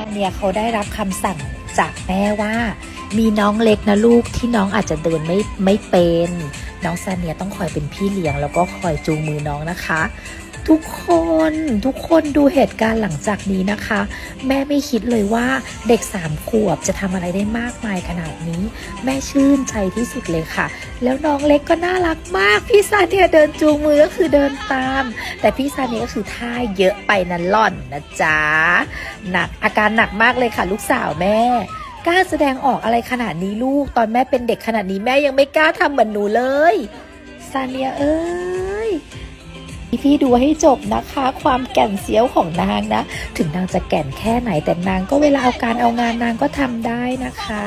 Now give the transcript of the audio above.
าเนียเขาได้รับคำสั่งจากแม่ว่า มีน้องเล็กนะลูกที่น้องอาจจะเดินไม่ไม่เป็น น้องซาเนียต้องคอยเป็นพี่เลี้ยง แล้วก็คอยจูงมือน้องนะคะ ทุกคนทุกคนดูเหตุการณ์หลังจากนี้นะคะ แม่ไม่คิดเลยว่าเด็กสามขวบจะทำอะไรได้มากมายขนาดนี้ แม่ชื่นใจที่สุดเลยค่ะ แล้วน้องเล็กก็น่ารักมาก พี่ซาเนียเดินจูงมือก็คือเดินตาม แต่พี่ซาเนียก็คือท่าเยอะไปนะล่อนนะจ๊ะหนักอาการหนักมากเลยค่ะ ลูกสาวแม่กล้าแสดงออกอะไรขนาดนี้ลูก ตอนแม่เป็นเด็กขนาดนี้แม่ยังไม่กล้าทำเหมือนหนูเลยซาเนียเอ้ย พี่พี่ดูให้จบนะคะ ความแก่นเซียวของนางนะ ถึงนางจะแก่นแค่ไหนแต่นางก็เวลาเอาการเอางานนางก็ทำได้นะคะ